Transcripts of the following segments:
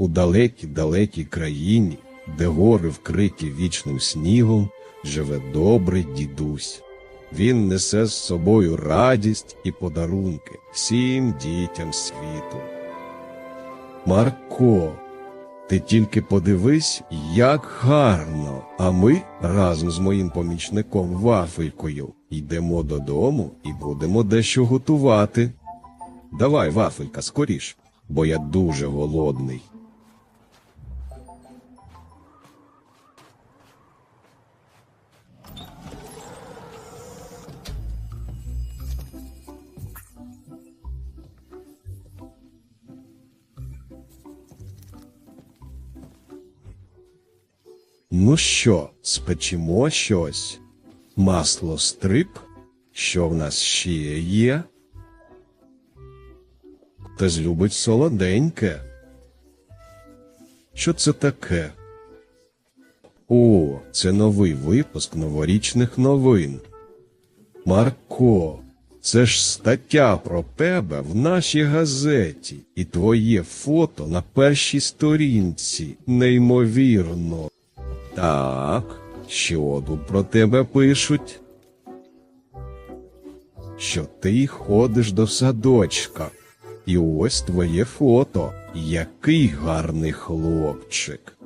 У далекій далекій країні, де гори вкриті вічним снігом, живе добрий дідусь. Він несе з собою радість і подарунки всім дітям світу. Марко, ти тільки подивись, як гарно. А ми разом з моїм помічником Вафелькою йдемо додому і будемо дещо готувати. Давай, Вафелька, скоріш, бо я дуже голодний. Ну що, спечемо щось? Масло стрип? Що в нас ще є? Хтось любить солоденьке. Що це таке? О, це новий випуск новорічних новин. Марко, це ж стаття про тебе в нашій газеті, і твоє фото на першій сторінці. Неймовірно. Так, що тут про тебе пишуть? Що ти ходиш до садочка. І ось твоє фото. Який гарний хлопчик.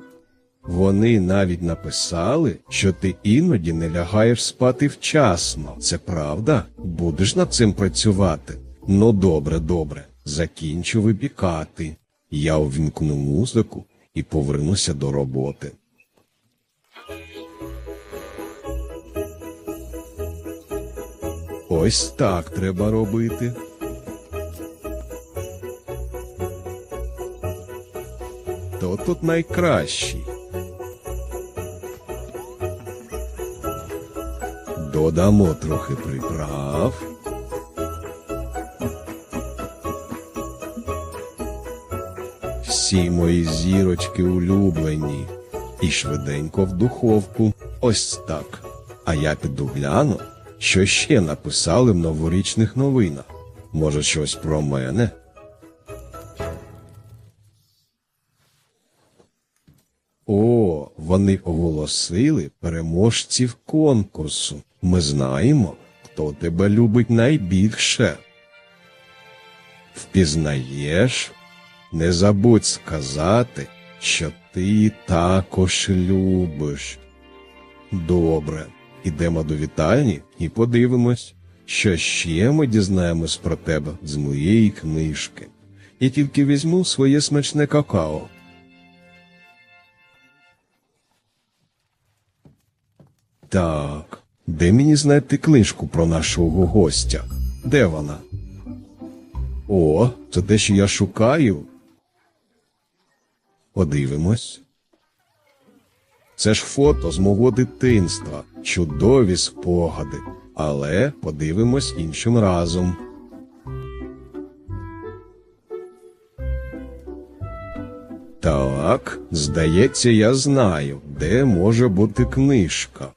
Вони навіть написали, що ти іноді не лягаєш спати вчасно. Це правда? Будеш над цим працювати? Ну, добре, добре. Закінчу випікати. Я увімкну музику і повернуся до роботи. Ось так треба робити. Хто тут найкращий? Додамо трохи приправ. Всі мої зірочки улюблені. І швиденько в духовку. Ось так. А я піду гляну, що ще написали в новорічних новинах. Може, щось про мене? О, вони оголосили переможців конкурсу. Ми знаємо, хто тебе любить найбільше. Впізнаєш? Не забудь сказати, що ти також любиш. Добре, ідемо до вітальні і подивимось, що ще ми дізнаємось про тебе з моєї книжки. Я тільки візьму своє смачне какао. Так, де мені знайти книжку про нашого гостя? Де вона? О, це те, що я шукаю. Подивимось. Це ж фото з мого дитинства, чудові спогади. Але подивимось іншим разом. Так, здається, я знаю, де може бути книжка.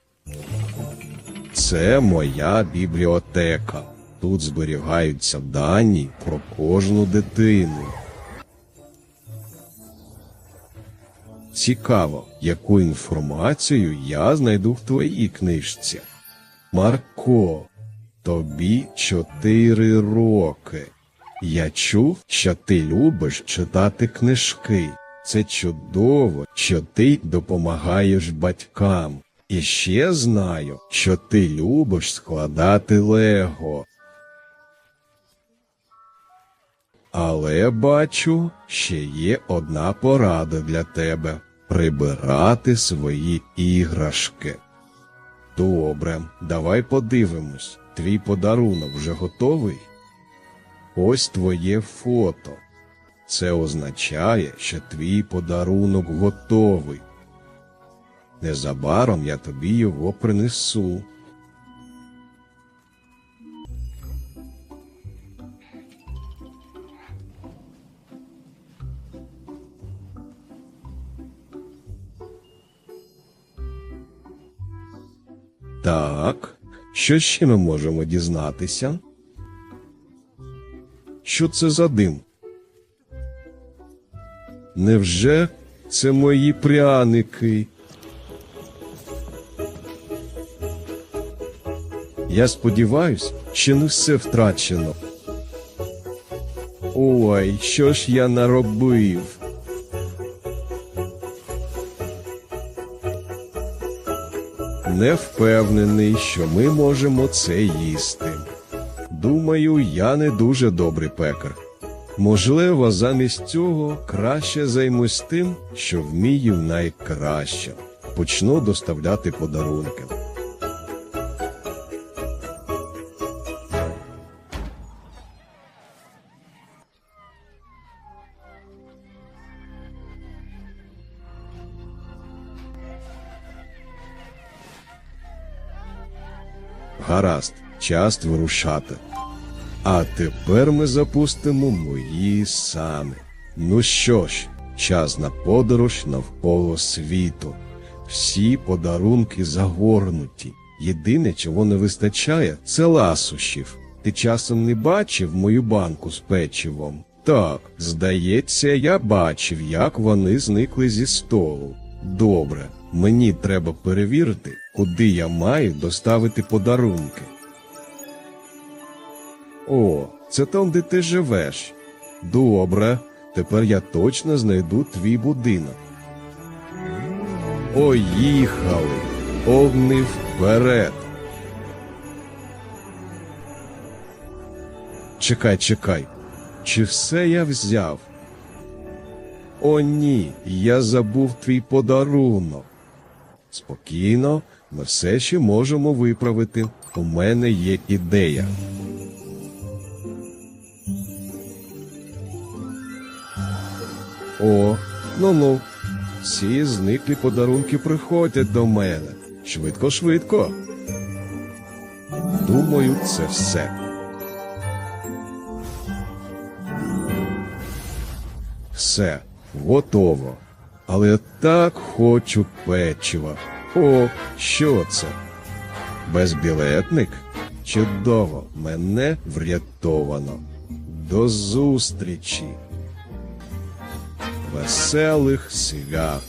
Це моя бібліотека. Тут зберігаються дані про кожну дитину. Цікаво, яку інформацію я знайду в твоїй книжці. Марко, тобі чотири роки. Я чув, що ти любиш читати книжки. Це чудово, що ти допомагаєш батькам. І ще знаю, що ти любиш складати лего. Але бачу, ще є одна порада для тебе прибирати свої іграшки. Добре, давай подивимось. Твій подарунок вже готовий? Ось твоє фото. Це означає, що твій подарунок готовий. Незабаром я тобі його принесу. Так, що ще ми можемо дізнатися? Що це за дим? Невже це мої пряники? Я сподіваюсь, що не все втрачено. Ой, що ж я наробив? Не впевнений, що ми можемо це їсти. Думаю, я не дуже добрий пекар. Можливо, замість цього краще займусь тим, що вмію найкраще. Почну доставляти подарунки. Гаразд, час вирушати. А тепер ми запустимо мої сани. Ну що ж, час на подорож навколо світу. Всі подарунки загорнуті. Єдине, чого не вистачає, це ласощів. Ти часом не бачив мою банку з печивом? Так, здається, я бачив, як вони зникли зі столу. Добре, мені треба перевірити, куди я маю доставити подарунки. О, це там, де ти живеш. Добре, тепер я точно знайду твій будинок. Поїхали! Огни вперед! Чекай, чекай. Чи все я взяв? О, ні, я забув твій подарунок. Спокійно, ми все ще можемо виправити. У мене є ідея. О, ну ну. Всі зниклі подарунки приходять до мене. Швидко, швидко. Думаю, це все. Все, готово. Але так хочу печива. О, що це? Безбілетник? Чудово, мене врятовано. До зустрічі. Веселих свят.